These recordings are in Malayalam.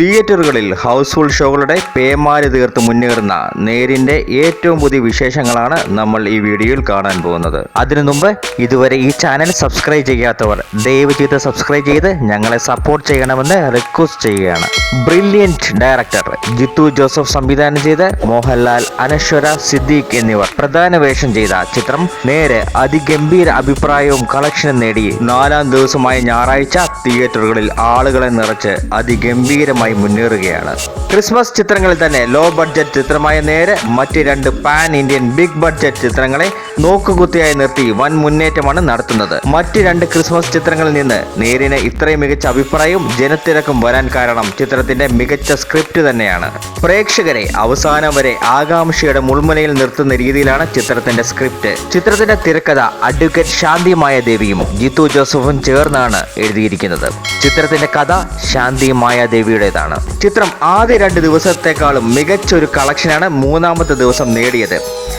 തിയേറ്ററുകളിൽ ഹൗസ്ഫുൾ ഷോകളുടെ പേമാരി തീർത്ത് മുന്നേറുന്ന നേരിന്റെ ഏറ്റവും പുതിയ വിശേഷങ്ങളാണ് നമ്മൾ ഈ വീഡിയോയിൽ കാണാൻ പോകുന്നത്. അതിനു മുമ്പ് ഇതുവരെ ഈ ചാനൽ സബ്സ്ക്രൈബ് ചെയ്യാത്തവർ ദയവ് ചെയ്ത് സബ്സ്ക്രൈബ് ചെയ്ത് ഞങ്ങളെ സപ്പോർട്ട് ചെയ്യണമെന്ന് റിക്വസ്റ്റ് ചെയ്യുകയാണ്. ബ്രില്യന്റ് ഡയറക്ടർ ജിത്തു ജോസഫ് സംവിധാനം ചെയ്ത് മോഹൻലാൽ അനശ്വര സിദ്ദീഖ് എന്നിവർ പ്രധാന വേഷം ചെയ്ത ചിത്രം നേരെ അതിഗംഭീര അഭിപ്രായവും കളക്ഷനും നേടി. നാലാം ദിവസമായ ഞായറാഴ്ച തിയേറ്ററുകളിൽ ആളുകളെ നിറച്ച് അതിഗംഭീരമായി മുന്നേറുകയാണ്. ക്രിസ്മസ് ചിത്രങ്ങളിൽ തന്നെ ലോ ബഡ്ജറ്റ് ചിത്രമായ നേരെ മറ്റ് രണ്ട് പാൻ ഇന്ത്യൻ ബിഗ് ബഡ്ജറ്റ് ചിത്രങ്ങളെ നോക്കുകുത്തിയായി നിർത്തി വൻ മുന്നേറ്റമാണ് നടത്തുന്നത്. മറ്റ് രണ്ട് ക്രിസ്മസ് ചിത്രങ്ങളിൽ നിന്ന് നേരിന് ഇത്രയും മികച്ച അഭിപ്രായവും ജനത്തിരക്കും വരാൻ കാരണം ചിത്രത്തിന്റെ മികച്ച സ്ക്രിപ്റ്റ് തന്നെയാണ്. പ്രേക്ഷകരെ അവസാനം വരെ ആകാംക്ഷയുടെ മുൾമുനയിൽ നിർത്തുന്ന രീതിയിലാണ് ചിത്രത്തിന്റെ സ്ക്രിപ്റ്റ് ചിത്രത്തിന്റെ തിരക്കഥ അഡ്വക്കേറ്റ് ശാന്തിമായ ദേവിയും ജിത്തു ജോസഫും ചേർന്നാണ് എഴുതിയിരിക്കുന്നത്. ചിത്രത്തിന്റെ കഥ ശാന്തിമായ ദേവിയുടേതാണ് ചിത്രം ആദ്യ രണ്ട് ദിവസത്തെക്കാളും മികച്ചൊരു കളക്ഷനാണ് മൂന്നാമത്തെ ദിവസം നേടിയത്.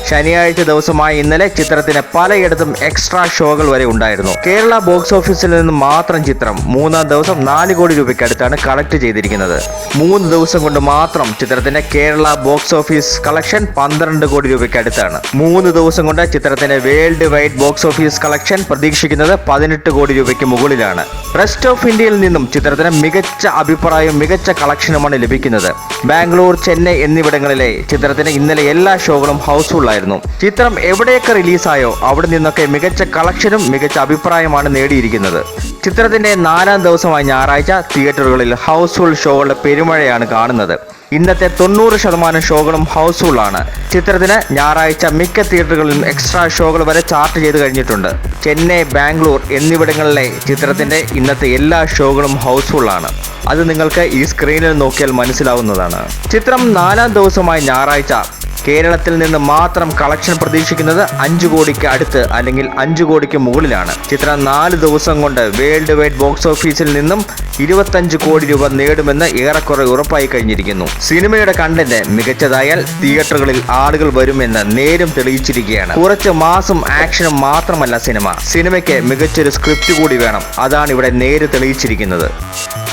ശനിയാഴ്ച ദിവസമായ ഇന്നലെ ചിത്രത്തിന് പലയിടത്തും എക്സ്ട്രാ ഷോകൾ വരെ ഉണ്ടായിരുന്നു. കേരള ബോക്സ് ഓഫീസിൽ നിന്ന് മാത്രം ചിത്രം മൂന്നാം ദിവസം നാല് കോടി രൂപയ്ക്ക് അടുത്താണ് കളക്ട് ചെയ്തിരിക്കുന്നത്. മൂന്ന് ദിവസം കൊണ്ട് മാത്രം ചിത്രത്തിന്റെ കേരള ബോക്സ് ഓഫീസ് കളക്ഷൻ പന്ത്രണ്ട് കോടി രൂപയ്ക്ക് അടുത്താണ് മൂന്ന് ദിവസം കൊണ്ട് ചിത്രത്തിന്റെ world wide box office collection പ്രതീക്ഷിക്കുന്നത് പതിനെട്ട് കോടി രൂപയ്ക്ക് മുകളിലാണ്. റെസ്റ്റ് ഓഫ് ഇന്ത്യയിൽ നിന്നും ചിത്രത്തിന് മികച്ച അഭിപ്രായവും മികച്ച കളക്ഷനുമാണ് ലഭിക്കുന്നത്. ബാംഗ്ലൂർ ചെന്നൈ എന്നിവിടങ്ങളിലെ ചിത്രത്തിന് ഇന്നലെ എല്ലാ ഷോകളും ഹൗസ്ഫുള്ളായിരുന്നു. ചിത്രം എവിടെയൊക്കെ റിലീസായോ അവിടെ നിന്നൊക്കെ മികച്ച കളക്ഷനും മികച്ച അഭിപ്രായമാണ് നേടിയിരിക്കുന്നത്. ചിത്രത്തിന്റെ നാലാം ദിവസമായ ഞായറാഴ്ച തിയേറ്ററുകളിൽ ഹൗസ്ഫുൾ ഷോകളുടെ പെരുമഴയാണ് കാണുന്നത്. ഇന്നത്തെ തൊണ്ണൂറ് ശതമാനം ഷോകളും ഹൗസ്ഫുൾ ആണ് ചിത്രത്തിന് ഞായറാഴ്ച മിക്ക തിയേറ്ററുകളിലും എക്സ്ട്രാ ഷോകൾ വരെ ചാർട്ട് ചെയ്ത് കഴിഞ്ഞിട്ടുണ്ട്. ചെന്നൈ ബാംഗ്ലൂർ എന്നിവിടങ്ങളിലെ ചിത്രത്തിന്റെ ഇന്നത്തെ എല്ലാ ഷോകളും ഹൗസ്ഫുൾ ആണ് അത് നിങ്ങൾക്ക് ഈ സ്ക്രീനിൽ നോക്കിയാൽ മനസ്സിലാവുന്നതാണ്. ചിത്രം നാലാം ദിവസമായി ഞായറാഴ്ച. കേരളത്തിൽ നിന്ന് മാത്രം കളക്ഷൻ പ്രതീക്ഷിക്കുന്നത് അഞ്ചു കോടിക്ക് അടുത്ത് അല്ലെങ്കിൽ അഞ്ചു കോടിക്ക് മുകളിലാണ്. ചിത്രം നാല് ദിവസം കൊണ്ട് വേൾഡ് വൈഡ് ബോക്സ് ഓഫീസിൽ നിന്നും ഇരുപത്തഞ്ച് കോടി രൂപ നേടുമെന്ന് ഏറെക്കുറെ ഉറപ്പായി കഴിഞ്ഞിരിക്കുന്നു. സിനിമയുടെ കണ്ടന്റ് മികച്ചതായാൽ തിയേറ്ററുകളിൽ ആളുകൾ വരുമെന്ന് നേരും തെളിയിച്ചിരിക്കുകയാണ്. കുറച്ച് മാസം ആക്ഷനും മാത്രമല്ല സിനിമ. സിനിമയ്ക്ക് മികച്ചൊരു സ്ക്രിപ്റ്റ് കൂടി വേണം. അതാണ് ഇവിടെ നേര് തെളിയിച്ചിരിക്കുന്നത്.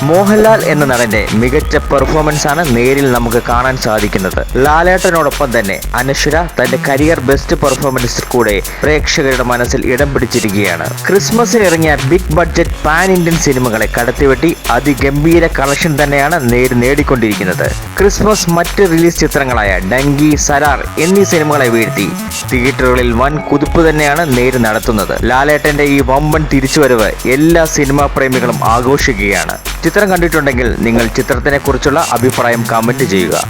മോഹൻലാൽ എന്ന നടന്റെ മികച്ച പെർഫോമൻസ് ആണ് നേരിൽ നമുക്ക് കാണാൻ സാധിക്കുന്നത്. ലാലേട്ടനോടൊപ്പം തന്നെ അനശ്വര തന്റെ കരിയർ ബെസ്റ്റ് പെർഫോമൻസ് കൂടെ പ്രേക്ഷകരുടെ മനസ്സിൽ ഇടം പിടിച്ചിരിക്കുകയാണ്. ക്രിസ്മസിന് ഇറങ്ങിയ ബിഗ് ബഡ്ജറ്റ് പാൻ ഇന്ത്യൻ സിനിമകളെ കടത്തിവെട്ടി അതിഗംഭീര കളക്ഷൻ തന്നെയാണ് നേര് നേടിക്കൊണ്ടിരിക്കുന്നത്. ക്രിസ്മസ് മറ്റ് റിലീസ് ചിത്രങ്ങളായ ഡങ്കി സരാർ എന്നീ സിനിമകളെ വീഴ്ത്തി. തിയേറ്ററുകളിൽ വൻ കുതിപ്പ് തന്നെയാണ് നേര് നടത്തുന്നത്. ലാലേട്ടന്റെ ഈ വമ്പൻ തിരിച്ചുവരവ് എല്ലാ സിനിമാ പ്രേമികളും ആഘോഷിക്കുകയാണ്. ചിത്രം കണ്ടിട്ടുണ്ടെങ്കിൽ നിങ്ങൾ ചിത്രത്തിനെ കുറിച്ചുള്ള അഭിപ്രായം കമന്റ് ചെയ്യുക.